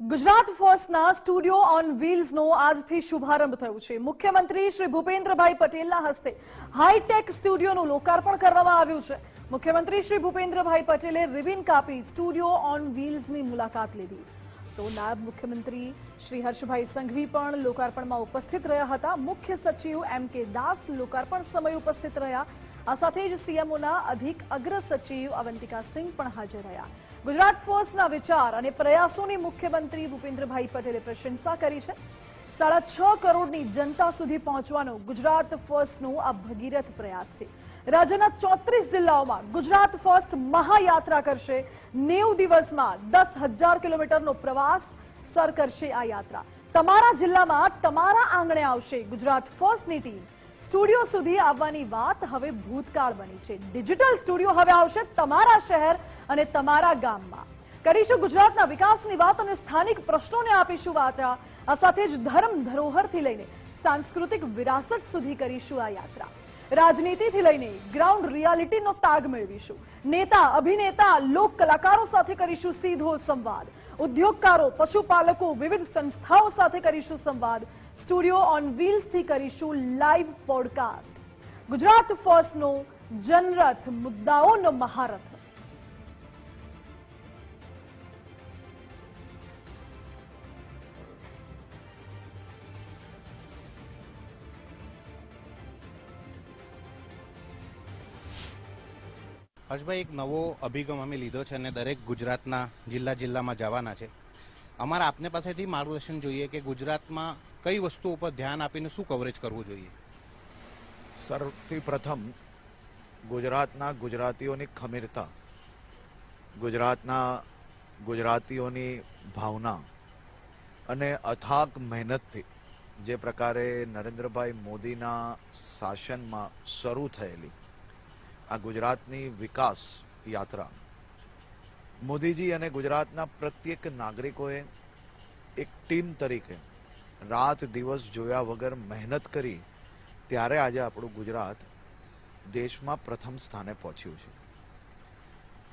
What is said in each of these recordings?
ગુજરાત ફર્સ્ટના studio on વ્હીલ્સનો આજથી શુભારંભ થયો છે. મુખ્યમંત્રી શ્રી ભૂપેન્દ્રભાઈ પટેલના હસ્તે હાઈટેક સ્ટુડિયોનું લોકાર્પણ કરવામાં આવ્યું છે. મુખ્યમંત્રી શ્રી ભૂપેન્દ્રભાઈ પટેલે રિબિન કાપી સ્ટુડિયો ઓન વ્હીલ્સની મુલાકાત લીધી. તો નાયબ મુખ્યમંત્રી શ્રી હર્ષભાઈ સંઘવી પણ લોકાર્પણમાં ઉપસ્થિત રહ્યા હતા. મુખ્ય સચિવ એમ કે દાસ લોકાર્પણ સમયે ઉપસ્થિત રહ્યા. આ સાથે જ સીએમઓના અધિક અગ્ર સચિવ અવંતિકા સિંહ પણ હાજર રહ્યા. ગુજરાત ફર્સ્ટના વિચાર અને પ્રયાસોની મુખ્યમંત્રી ભૂપેન્દ્રભાઈ પટેલે પ્રશંસા કરી છે. સાડા છ કરોડની જનતા સુધી પહોંચવાનો ગુજરાત ફર્સ્ટનો આ ભગીરથ પ્રયાસ છે. રાજ્યના ચોત્રીસ જિલ્લાઓમાં ગુજરાત ફર્સ્ટ મહાયાત્રા કરશે. નેવું દિવસમાં દસ હજાર કિલોમીટરનો પ્રવાસ સર કરશે આ યાત્રા. તમારા જિલ્લામાં તમારા આંગણે આવશે ગુજરાત ફર્સ્ટની ટીમ. સ્ટુડિયો સુધી આવવાની વાત હવે ભૂતકાળ બની છે. ડિજિટલ સ્ટુડિયો હવે આવશે તમારા શહેર અને તમારા ગામમાં. કરીશું ગુજરાતના વિકાસની વાત અને સ્થાનિક પ્રશ્નોને આપીશું વાચા. આ સાથે જ ધર્મ ધરોહરથી લઈને સાંસ્કૃતિક વિરાસત સુધી કરીશું આ યાત્રા. રાજનીતિથી લઈને ગ્રાઉન્ડ રિયાલિટીનો તાગ મેળવીશું. નેતા, અભિનેતા, લોક કલાકારો સાથે કરીશું સીધો સંવાદ. ઉદ્યોગકારો, પશુપાલકો, વિવિધ સંસ્થાઓ સાથે કરીશું સંવાદ. સ્ટુડિયો ઓન વ્હીલ્સથી કરીશું લાઈવ પોડકાસ્ટ. ગુજરાત ફર્સ્ટનો જનરથ, મુદ્દાઓનો મહારથ. હર્ષભાઈ એક નવો અભિગમ અમે લીધો છે અને દરેક ગુજરાતના જિલ્લા જિલ્લામાં જવાના છે. અમારા આપને પાસેથી માર્ગદર્શન જોઈએ કે ગુજરાતમાં કઈ વસ્તુ ઉપર ધ્યાન આપીને શું કવરેજ કરવું જોઈએ? સૌથી પ્રથમ, ગુજરાતના ગુજરાતીઓની ખમીરતા, ગુજરાતના ગુજરાતીઓની ભાવના અને અથાગ મહેનતથી જે પ્રકારે નરેન્દ્રભાઈ મોદીના શાસનમાં શરૂ થયેલી આ ગુજરાતની વિકાસ યાત્રા. મોદીજી અને ગુજરાતના પ્રત્યેક નાગરિકોએ એક ટીમ તરીકે રાત દિવસ જોયા વગર મહેનત કરી ત્યારે આજે આપણું ગુજરાત દેશમાં પ્રથમ સ્થાને પહોંચ્યું છે.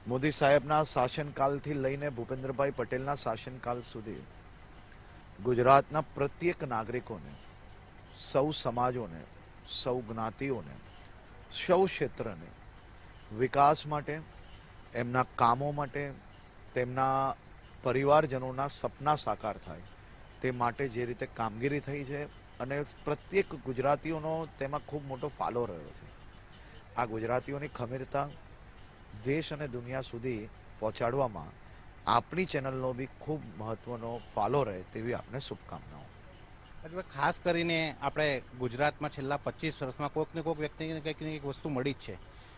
મોદી સાહેબના શાસનકાલથી લઈને ભૂપેન્દ્રભાઈ પટેલના શાસનકાલ સુધી ગુજરાતના પ્રત્યેક નાગરિકોને, સૌ સમાજોને, સૌ જ્ઞાતિઓને, સૌ ક્ષેત્રને વિકાસ માટે, એમના કામો માટે, તેમના પરિવારજનોના સપના સાકાર થાય. તે માટે જે રીતે કામગીરી થઈ છે અને પ્રત્યેક ગુજરાતીઓનો તેમાં ખૂબ મોટો ફાળો રહ્યો છે. આ ગુજરાતીઓની ખમીરતા દેશ અને દુનિયા સુધી પહોંચાડવામાં આપણી ચેનલનો બી ખૂબ મહત્વનો ફાળો રહે તેવી આપને શુભકામનાઓ. ખાસ કરીને આપણે ગુજરાતમાં છેલ્લા પચીસ વર્ષમાં કોઈક ને કોઈક વ્યક્તિને કંઈક ને કંઈક વસ્તુ મળી જ છે.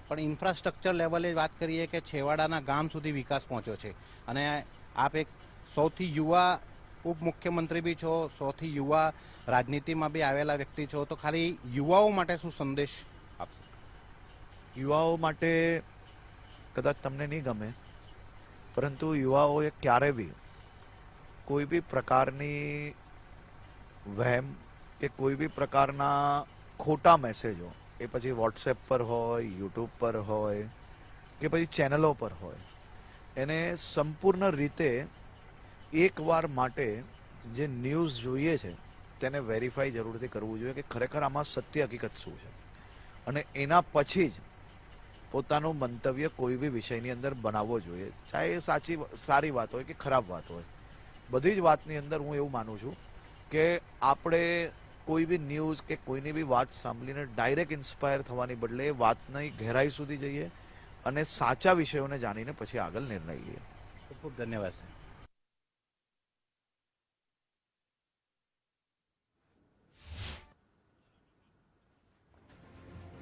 પણ ઇન્ફ્રાસ્ટ્રક્ચર લેવલે વાત કરીએ કે છેવાડાના ગામ સુધી વિકાસ પહોંચ્યો છે. અને આપ એક સૌથી યુવા ઉપમુખ્યમંત્રી બી છો, સૌથી યુવા રાજનીતિમાં બી આવેલા વ્યક્તિ છો, તો ખાલી યુવાઓ માટે શું સંદેશ આપશો? યુવાઓ માટે કદાચ તમને નહીં ગમે, પરંતુ યુવાઓએ ક્યારે બી કોઈ બી પ્રકારની વહેમ કે કોઈ બી પ્રકારના ખોટા મેસેજો એ પછી વોટ્સએપ પર હોય યુટ્યુબ પર હોય, કે પછી ચેનલો પર હોય. એને સંપૂર્ણ રીતે એકવાર માટે જે ન્યૂઝ જોઈએ છે, તેને વેરીફાઈ જરૂરથી કરવું જોઈએ કે ખરેખર આમાં સત્ય હકીકત શું છે. અને એના પછી જ પોતાનું મંતવ્ય કોઈ બી વિષયની અંદર બનાવવો જોઈએ. ચાહે એ સાચી સારી વાત હોય કે ખરાબ વાત હોય. બધી જ વાતની અંદર હું એવું માનું છું કે આપણે કોઈ બી ન્યૂઝ કે કોઈની બી વાત સાંભળીને ડાયરેક્ટ ઇન્સ્પાયર થવાની બદલે વાતની ગહેરાઈ સુધી જઈએ અને સાચા વિષયોને જાણીને પછી આગળ નિર્ણય લઈએ. ખૂબ ખૂબ ધન્યવાદ સર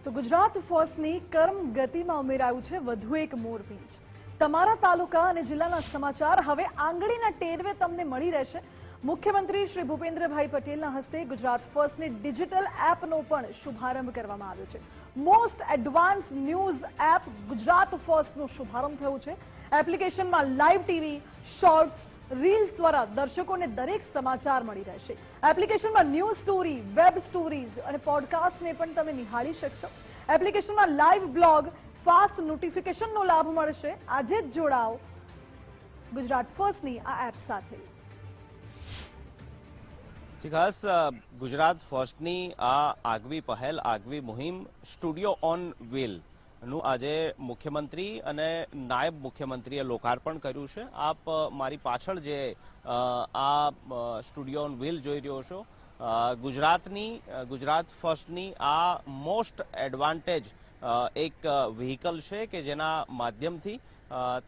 તો ગુજરાત ફર્સ્ટની કર્મ ગતિમાં ઉમેરાયું છે વધુ એક મોરપીંચ તમારા તાલુકા અને જિલ્લાના સમાચાર હવે આંગળીના ટેરવે તમને મળી રહેશે. મુખ્યમંત્રી શ્રી ભૂપેન્દ્રભાઈ પટેલના હસ્તે ગુજરાત ફર્સ્ટની ડિજિટલ એપનો પણ શુભારંભ કરવામાં આવ્યો છે. Most advance news app Gujarat ફર્સ્ટનો શુભારંભ થયો છે. એપ્લિકેશનમાં લાઈવ ટીવી, શોર્ટ્સ, રીલ્સ દ્વારા દર્શકોને દરેક સમાચાર મળી રહેશે. એપ્લિકેશનમાં ન્યૂઝ સ્ટોરી, વેબ સ્ટોરીઝ અને પોડકાસ્ટને પણ તમે નિહાળી શકશો. એપ્લિકેશનમાં લાઈવ બ્લોગ, ફાસ્ટ નોટિફિકેશનનો લાભ મળશે. આજે જ જોડાઓ ગુજરાત ફર્સ્ટની આ એપ સાથે. ખાસ ગુજરાત ફર્સ્ટની આ આગવી પહેલ, આગવી મુહિમ સ્ટુડિયો ઓન વ્હીલનું આજે મુખ્યમંત્રી અને નાયબ મુખ્યમંત્રીએ લોકાર્પણ કર્યું છે. આપ મારી પાછળ જે આ સ્ટુડિયો ઓન વ્હીલ જોઈ રહ્યો છો ગુજરાતની ગુજરાત ફર્સ્ટની આ મોસ્ટ એડવાન્ટેજ એક વ્હીકલ છે કે જેના માધ્યમથી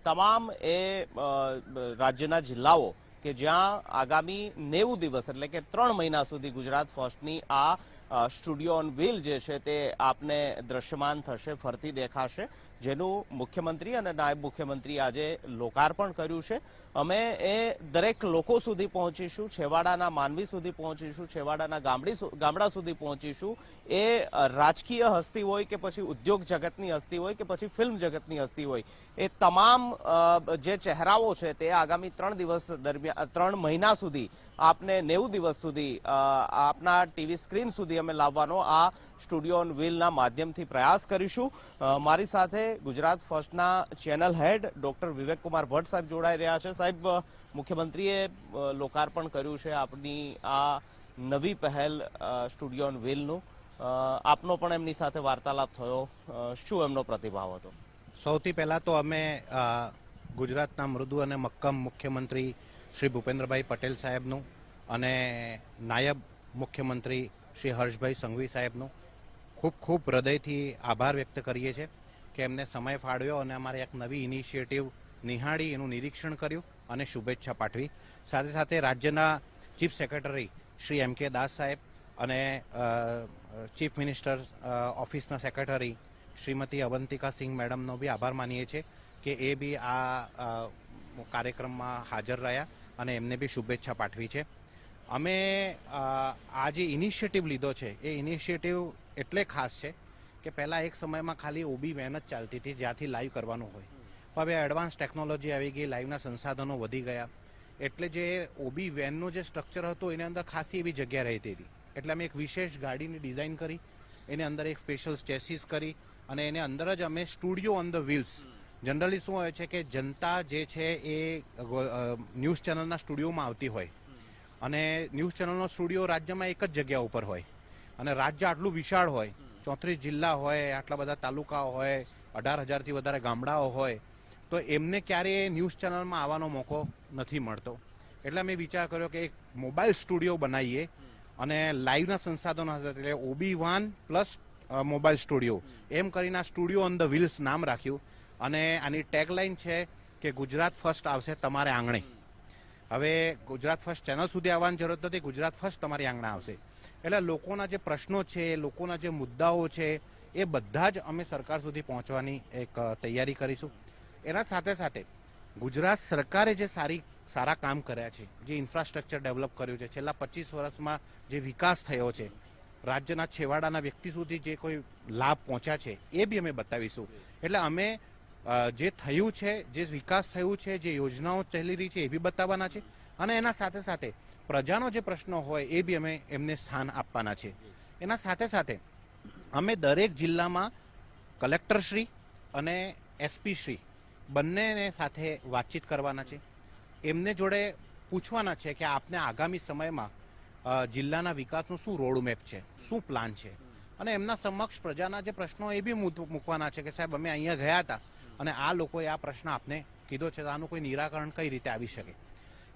તમામ એ રાજ્યના જિલ્લાઓ કે જ્યાં આગામી નેવું દિવસ એટલે કે ત્રણ મહિના સુધી ગુજરાત ફર્સ્ટની આ સ્ટુડિયો ઓન વ્હીલ જે છે તે આપને દ્રશ્યમાન થશે, ફરતી દેખાશે. જેનું મુખ્યમંત્રી અને નાયબ મુખ્યમંત્રી આજે લોકાર્પણ કર્યું છે. અમે એ દરેક લોકો સુધી પહોંચીશું, છેવાડાના માનવી સુધી પહોંચીશું, છેવાડાના ગામડી ગામડા સુધી પહોંચીશું. એ રાજકીય હસ્તી હોય કે પછી ઉદ્યોગ જગતની હસ્તી હોય કે પછી ફિલ્મ જગતની હસ્તી હોય, એ તમામ જે ચહેરાઓ છે તે આગામી ત્રણ દિવસ દરમિયાન ત્રણ મહિના સુધી આપને નેવું દિવસ સુધી આપના ટીવી સ્ક્રીન સુધી અમે લાવવાનો આ સ્ટુડિયો ઓન વ્હીલના માધ્યમથી પ્રયાસ કરીશું. મારી સાથે Gujarat ફર્સ્ટના channel head doctor Vivek Kumar Bhatt સાહેબ જોડાઈ રહ્યા છે. સાહેબ મુખ્યમંત્રીએ લોકાર્પણ કર્યું છે આપની આ નવી પહેલ સ્ટુડિયો ઓન વ્હીલનું. આપનો પણ એમની સાથે વાર્તાલાપ થયો. શું એમનો પ્રતિભાવ હતો? સૌથી પહેલાં તો અમે ગુજરાતના મૃદુ અને મક્કમ મુખ્યમંત્રી શ્રી ભૂપેન્દ્રભાઈ પટેલ સાહેબનું અને નાયબ મુખ્યમંત્રી શ્રી હર્ષભાઈ સંઘવી સાહેબનું ખૂબ ખૂબ હૃદયથી આભાર વ્યક્ત કરીએ છીએ કે એમને સમય ફાળવ્યો અને અમારે એક નવી ઇનિશિયેટિવ નિહાળી, એનું નિરીક્ષણ કર્યું અને શુભેચ્છા પાઠવી. સાથે સાથે રાજ્યના ચીફ સેક્રેટરી શ્રી એમ કે દાસ સાહેબ અને ચીફ મિનિસ્ટર ઓફિસના સેક્રેટરી શ્રીમતી અવંતિકા સિંહ મેડમનો બી આભાર માનીએ છીએ કે એ બી આ કાર્યક્રમમાં હાજર રહ્યા અને એમને બી શુભેચ્છા પાઠવી છે. અમે આ જે ઇનિશિયેટિવ લીધો છે એ ઇનિશિયેટિવ એટલે ખાસ છે કે પહેલાં એક સમયમાં ખાલી ઓબી વેન જ ચાલતી હતી જ્યાંથી લાઈવ કરવાનું હોય. હવે એડવાન્સ ટેકનોલોજી આવી ગઈ લાઈવના સંસાધનો વધી ગયા. એટલે જે ઓબી વેનનું જે સ્ટ્રક્ચર હતું એની અંદર ખાસી એવી જગ્યા રહેતી હતી. એટલે અમે એક વિશેષ ગાડીની ડિઝાઇન કરી એની અંદર એક સ્પેશિયલ સ્ટેસીસ કરી અને એને અંદર જ અમે studio on the wheels generally શું હોય છે કે જનતા જે છે એ ન્યૂઝ ચેનલના સ્ટુડિયોમાં આવતી હોય. અને ન્યૂઝ ચેનલનો સ્ટુડિયો રાજ્યમાં એક જ જગ્યા ઉપર હોય. અને રાજ્ય આટલું વિશાળ હોય. ચોત્રીસ જિલ્લા હોય, આટલા બધા તાલુકાઓ હોય, અઢાર હજારથી વધારે ગામડાઓ હોય, તો એમને ક્યારેય ન્યૂઝ ચેનલમાં આવવાનો મોકો નથી મળતો. એટલે મેં વિચાર કર્યો કે એક મોબાઈલ સ્ટુડિયો બનાવીએ અને લાઈવના સંસાધનો હશે. એટલે OB van plus mobile studio. એમ કરીને આ સ્ટુડિયો ઓન ધ વ્હીલ્સ નામ રાખ્યું. અને આની ટેગલાઇન છે કે ગુજરાત ફર્સ્ટ આવશે તમારે આંગણે. હવે ગુજરાત ફર્સ્ટ ચેનલ સુધી આવવાની જરૂરત નથી, ગુજરાત ફર્સ્ટ તમારી આંગણે આવશે. એટલે લોકોના જે પ્રશ્નો છે, લોકોના જે મુદ્દાઓ છે, એ બધા જ અમે સરકાર સુધી પહોંચવાની એક તૈયારી કરીશું. એના સાથે સાથે ગુજરાત સરકારે જે સારી, સારા કામ કર્યા છે, જે ઇન્ફ્રાસ્ટ્રક્ચર ડેવલપ કર્યું છે, છેલ્લા પચીસ વર્ષમાં જે વિકાસ થયો છે, રાજ્યના છેવાડાના વ્યક્તિ સુધી જે કોઈ લાભ પહોંચ્યા છે, એ બી અમે બતાવીશું. એટલે અમે જે થયું છે, જે વિકાસ થયું છે, જે યોજનાઓ ચાલી રહી છે એ બી બતાવવાના છે. અને એના સાથે સાથે પ્રજાનો જે પ્રશ્નો હોય એ બી અમે એમને સ્થાન આપવાના છે. એના સાથે સાથે અમે દરેક જિલ્લામાં કલેક્ટરશ્રી અને એસપી શ્રી બંનેને સાથે વાતચીત કરવાના છે. એમને જોડે પૂછવાના છે કે આપને આગામી સમયમાં જિલ્લાના વિકાસનું શું રોડમેપ છે? શું પ્લાન છે? અને એમના સમક્ષ પ્રજાના જે પ્રશ્નો એ બી મૂક- મૂકવાના છે કે સાહેબ, અમે અહીંયા ગયા હતા અને આ લોકોએ આ પ્રશ્ન આપને કીધો છે, તો આનું કોઈ નિરાકરણ કઈ રીતે આવી શકે?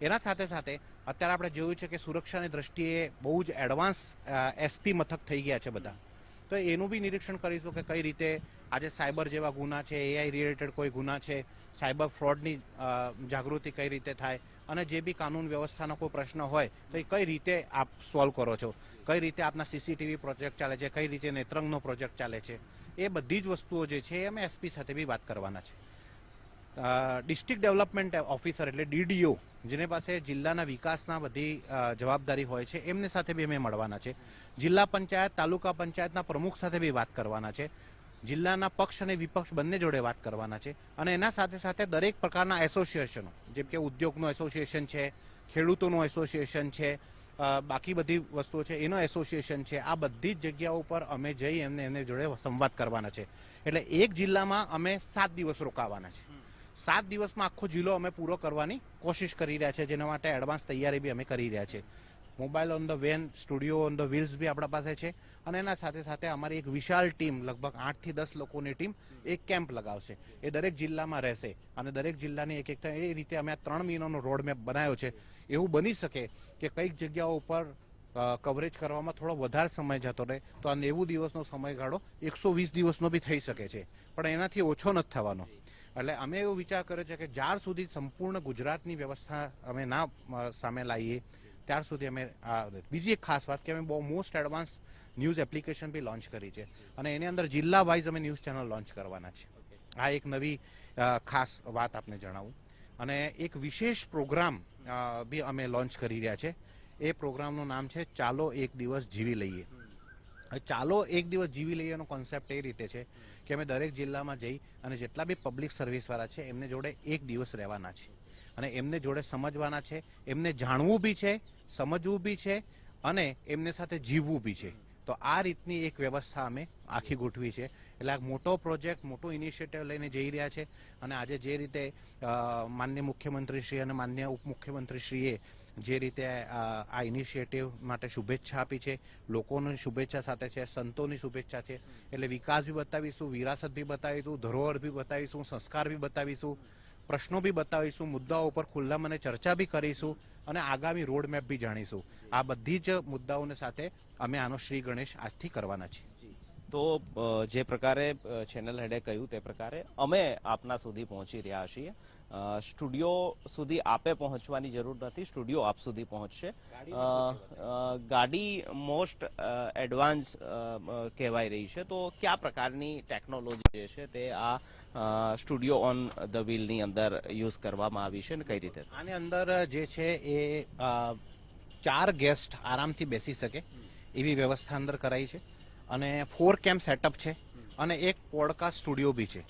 એના સાથે સાથે અત્યારે આપણે જોયું છે કે સુરક્ષાની દ્રષ્ટિએ બહુ જ એડવાન્સ એસપી મથક થઈ ગયા છે બધા. તો એનું બી નિરીક્ષણ કરીશું કે કઈ રીતે આજે સાયબર જેવા ગુના છે એઆઈ રિલેટેડ કોઈ ગુના છે, સાયબર ફ્રોડની જાગૃતિ કઈ રીતે થાય અને જે બી કાનૂન વ્યવસ્થાનો કોઈ પ્રશ્ન હોય તો એ કઈ રીતે આપ સોલ્વ કરો છો? કઈ રીતે આપના સીસીટીવી પ્રોજેક્ટ ચાલે છે? કઈ રીતે નેત્રંગનો પ્રોજેક્ટ ચાલે છે? એ બધી જ વસ્તુઓ જે છે એ અમે એસપી સાથે બી વાત કરવાના છે. ડિસ્ટ્રિક્ટ ડેવલપમેન્ટ ઓફિસર એટલે ડીડીઓ જેની પાસે જિલ્લાના વિકાસના બધી જવાબદારી હોય છે, એમને સાથે બી અમે મળવાના છે. જિલ્લા પંચાયત, તાલુકા પંચાયતના પ્રમુખ સાથે બી વાત કરવાના છે. જિલ્લાના પક્ષ અને વિપક્ષ બંને જોડે વાત કરવાના છે. અને એના સાથે સાથે દરેક પ્રકારના એસોસિએશનો જેમ કે ઉદ્યોગનું એસોસિએશન છે, ખેડૂતોનું એસોસિએશન છે બાકી બધી વસ્તુઓ છે, એનો એસોસિએશન છે, આ બધી જ જગ્યાઓ ઉપર અમે જઈ એમને એમને જોડે સંવાદ કરવાના છે. એટલે એક જિલ્લામાં અમે સાત દિવસ રોકાવાના છે. સાત દિવસમાં આખો જિલ્લો અમે પૂરો કરવાની કોશિશ કરી રહ્યા છે, જેના માટે એડવાન્સ તૈયારી બી અમે કરી રહ્યા છે. Mobile on the van studio on the wheels બી આપણા પાસે છે અને એના સાથે સાથે અમારી એક વિશાળ ટીમ, લગભગ આઠથી દસ લોકોની ટીમ એક કેમ્પ લગાવશે. એ દરેક જિલ્લામાં રહેશે અને દરેક જિલ્લાની એક એક એ રીતે અમે આ ત્રણ મહિનાનો રોડ મેપ બનાવ્યો છે. એવું બની શકે કે કંઈક જગ્યાઓ ઉપર કવરેજ કરવામાં થોડો વધારે સમય જતો રહે, તો આ નેવું દિવસનો સમયગાળો એકસો વીસ દિવસનો બી થઈ શકે છે. પણ એનાથી ઓછો નથી થવાનો. એટલે અમે એવો વિચાર કર્યો છે કે જ્યાર સુધી સંપૂર્ણ ગુજરાતની વ્યવસ્થા અમે ના સામે લાવીએ, ત્યાર સુધી અમે બીજી એક ખાસ વાત કે અમે બહુ મોસ્ટ એડવાન્સ ન્યૂઝ એપ્લિકેશન બી લોન્ચ કરી છે. અને એની અંદર જિલ્લા વાઇઝ અમે ન્યૂઝ ચેનલ લોન્ચ કરવાના છે. આ એક નવી ખાસ વાત આપને જણાવું. અને એક વિશેષ પ્રોગ્રામ બી અમે લોન્ચ કરી રહ્યા છે. એ પ્રોગ્રામનું નામ છે ચાલો એક દિવસ જીવી લઈએ. ચાલો એક દિવસ જીવી લઈએ એનો કોન્સેપ્ટ એ રીતે છે કે અમે દરેક જિલ્લામાં જઈ અને જેટલા બી પબ્લિક સર્વિસવાળા છે, એમને જોડે એક દિવસ રહેવાના છે. અને એમને જોડે સમજવાના છે, એમને જાણવું બી છે, સમજવું બી છે અને એમને સાથે જીવવું બી છે. તો આ રીતની એક વ્યવસ્થા અમે આખી ગોઠવી છે. એટલે આ મોટો પ્રોજેક્ટ મોટો ઇનિશિયેટિવ લઈને જઈ રહ્યા છે. અને આજે જે રીતે માન્ય મુખ્યમંત્રીશ્રી અને માન્ય ઉપમુખ્યમંત્રીશ્રીએ જે રીતે આ ઇનિશિયેટિવ માટે શુભેચ્છા આપી છે, લોકોની શુભેચ્છા સાથે છે, સંતોની શુભેચ્છા છે. એટલે વિકાસ બી બતાવીશું, વિરાસત બી બતાવીશું, ધરોહર બી બતાવીશું, સંસ્કાર બી બતાવીશું, પ્રશ્નો બી બતાવીશું, મુદ્દાઓ ઉપર ખુલ્લા મને ચર્ચા બી કરીશું અને આગામી રોડ મેપ બી જાણીશું. આ બધી જ મુદ્દાઓને સાથે અમે આનો શ્રી ગણેશ આજથી કરવાના છીએ. તો જે પ્રકારે ચેનલ હેડે કહ્યું તે પ્રકારે અમે આપના સુધી પહોંચી રહ્યા છીએ. સ્ટુડિયો સુધી આપે પહોંચવાની જરૂર નથી સ્ટુડિયો આપ સુધી પહોંચશે. ગાડી મોસ્ટ એડવાન્સ કહેવાઈ રહી છે. તો કયા પ્રકારની ટેકનોલોજી જે છે તે આ સ્ટુડિયો ઓન ધ વ્હીલની અંદર યુઝ કરવામાં આવી છે ને કઈ રીતે? આની અંદર જે છે એ ચાર ગેસ્ટ આરામથી બેસી શકે એવી વ્યવસ્થા અંદર કરાઈ છે. અને ફોર કેમ સેટઅપ છે અને એક પોડકાસ્ટ સ્ટુડિયો બી છે.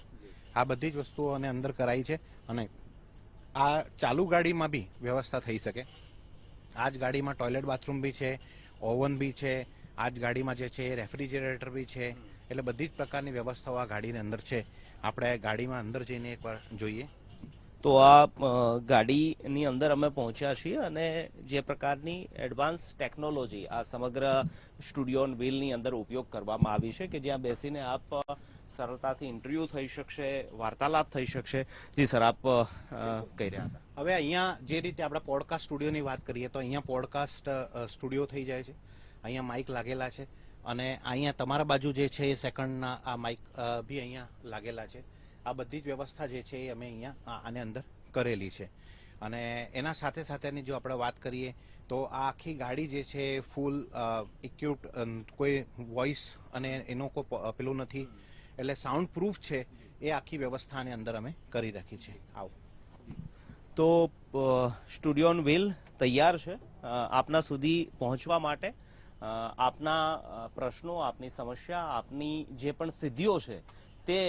આ બધી જ વસ્તુઓ અને અંદર કરાઈ છે અને આ ચાલુ ગાડીમાં બી વ્યવસ્થા થઈ શકે. આ જ ગાડીમાં ટોયલેટ બાથરૂમ બી છે ઓવન બી છે આ જ ગાડીમાં જે છે રેફ્રિજરેટર બી છે. એટલે બધી જ પ્રકારની વ્યવસ્થાઓ આ ગાડીની અંદર છે. આપણે ગાડીમાં અંદર જઈને એકવાર જોઈએ. તો આ ગાડીની અંદર અમે પહોંચ્યા છીએ અને જે પ્રકારની એડવાન્સ ટેકનોલોજી આ સમગ્ર સ્ટુડિયો વ્હીલની અંદર ઉપયોગ કરવામાં આવી છે કે જ્યાં બેસીને આપ સરળતાથી ઇન્ટરવ્યુ થઈ શકશે, વાર્તાલાપ થઈ શકશે. જી સર, આપ કહી રહ્યા હતા. હવે અહીંયા જે રીતે આપણે પોડકાસ્ટ સ્ટુડિયોની વાત કરીએ તો અહીંયા પોડકાસ્ટ સ્ટુડિયો થઈ જાય છે. અહીંયા માઇક લાગેલા છે અને અહીંયા તમારા બાજુ જે છે એ સેકન્ડના આ માઇક બી અહીંયા લાગેલા છે. આ બધી જ વ્યવસ્થા જે છે એ અમે અહીંયા આને અંદર કરેલી છે. અને એના સાથે સાથેની જો આપણે વાત કરીએ, તો આ આખી ગાડી જે છે ફૂલ ઇક્યુટ કોઈ વોઇસ અને એનો કોઈ પેલું નથી. એટલે સાઉન્ડ પ્રૂફ છે એ આખી વ્યવસ્થાની અંદર અમે કરી રાખી છે. આવો. તો સ્ટુડિયો ઓન વ્હીલ તૈયાર છે. આપના સુધી પહોંચવા માટે આપના પ્રશ્નો, આપની સમસ્યા, આપની જે પણ સિદ્ધિઓ છે તે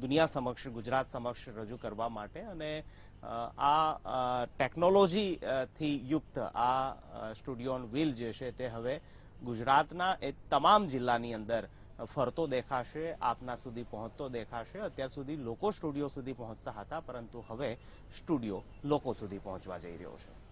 દુનિયા સમક્ષ, ગુજરાત સમક્ષ રજૂ કરવા માટે અને આ ટેકનોલોજીથી યુક્ત આ સ્ટુડિયો ઓન વ્હીલ જે છે તે હવે ગુજરાતના એ તમામ જિલ્લાની અંદર ફરતો દેખાશે, આપના સુધી પહોંચતો દેખાશે. અત્યાર સુધી લોકો સ્ટુડિયો સુધી પહોંચતા હતા, પરંતુ હવે સ્ટુડિયો લોકો સુધી પહોંચવા જઈ રહ્યો છે.